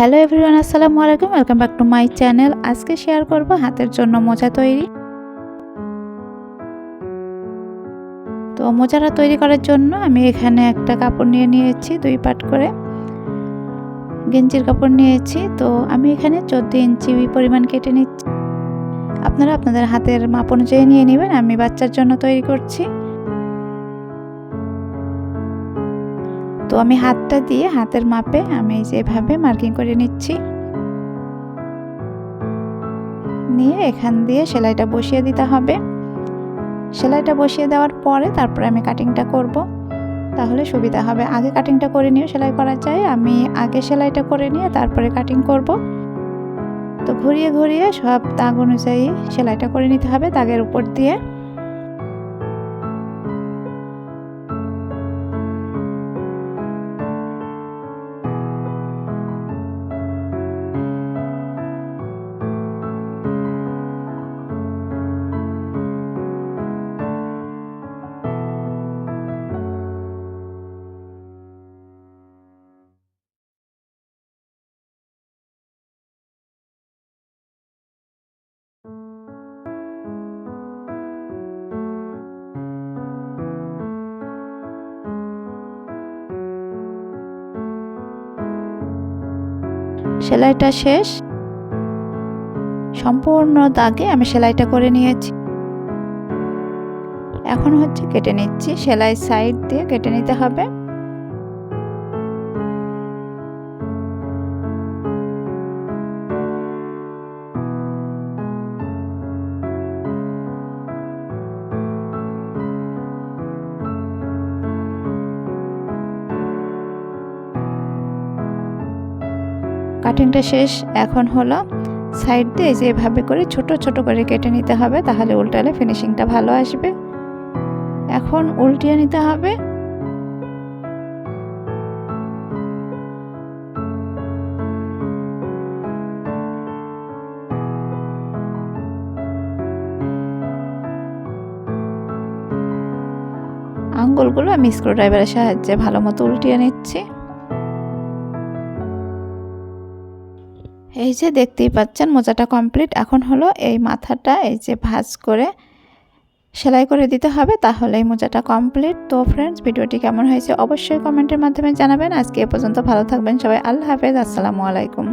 Hello everyone আসসালামু আলাইকুম welcome back to my channel আজকে শেয়ার করব হাতের জন্য মোজা তৈরি। তো মোজাটা তৈরি করার জন্য আমি এখানে একটা কাপড় নিয়ে নিয়েছি, দুই পাট করে। গেঞ্জির কাপড় নিয়েছি, তো আমি এখানে চোদ্দ ইঞ্চি পরিমাণ কেটে নিচ্ছি। আপনারা আপনাদের হাতের মাপ অনুযায়ী নিয়ে নেবেন, আমি বাচ্চার জন্য তৈরি করছি। তো আমি হাতটা দিয়ে হাতের মাপে আমি যেভাবে মার্কিং করে নিচ্ছি, নিয়ে এখান দিয়ে সেলাইটা বসিয়ে দিতে হবে। সেলাইটা বসিয়ে দেওয়ার পরে তারপরে আমি কাটিংটা করব। তাহলে সুবিধা হবে। আগে কাটিংটা করে নিয়ে সেলাই করা যায়, আমি আগে সেলাইটা করে নিয়ে তারপরে কাটিং করব। তো ঘুরিয়ে ঘুরিয়ে সব দাগ অনুযায়ী সেলাইটা করে নিতে হবে দাগের উপর দিয়ে। সেলাইটা শেষ। সম্পূর্ণ দাগে আমি সেলাইটা করে নিয়েছি। এখন হচ্ছে কেটে নিচ্ছি, সেলাই সাইড দিয়ে কেটে নিতে হবে। কাটিংটা শেষ। এখন হলো সাইড দিয়ে যেভাবে করে ছোট ছোট করে কেটে নিতে হবে, তাহলে উল্টালে ফিনিশিংটা ভালো আসবে। এখন উল্টিয়ে নিতে হবে। আঙ্গুলগুলো আমি স্ক্রু ড্রাইভারের সাহায্যে ভালো মতো উল্টিয়ে নিচ্ছি। এই যে দেখতেই পাচ্ছেন, মোজাটা কমপ্লিট এখন হলো এই মাথাটা এই যে ভাজ করে সেলাই করে দিতে হবে তাহলে এই মোজাটা কমপ্লিট তো ফ্রেন্ডস ভিডিওটি কেমন হয়েছে অবশ্যই কমেন্টের মাধ্যমে জানাবেন। আজকে এ পর্যন্ত ভালো থাকবেন সবাই। আল্লাহ হাফেজ, আসসালামু আলাইকুম।